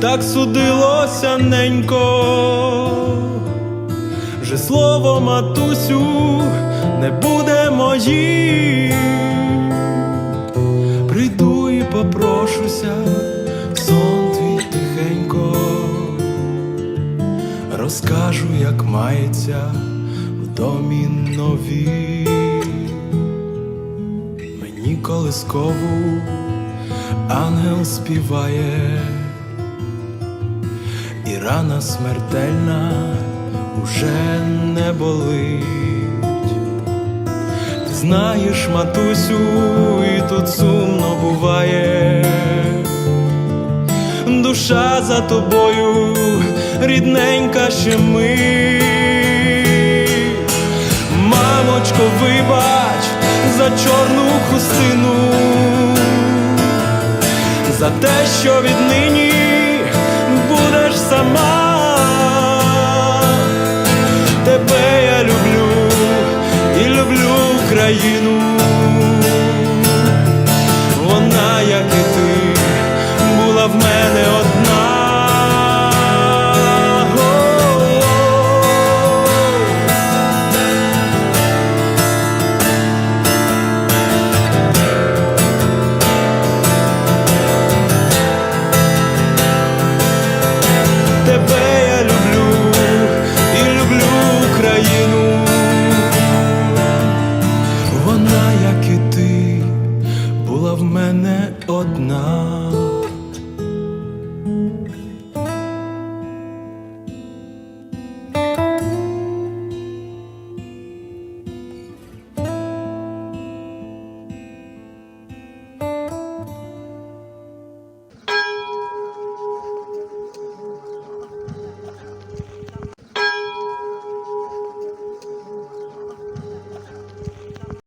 так судилося ненько. Вже слово матусю не буде моїм. Прийду і попрошуся, сон твій тихенько, розкажу, як мається в домі нові. Мені колискову ангел співає, рана смертельна уже не болить. Ти знаєш, матусю, і тут сумно буває. Душа за тобою, рідненька ще ми. Мамочко, вибач за чорну хустину, за те, що віднині сама. Тебе я люблю і люблю Україну. Od nas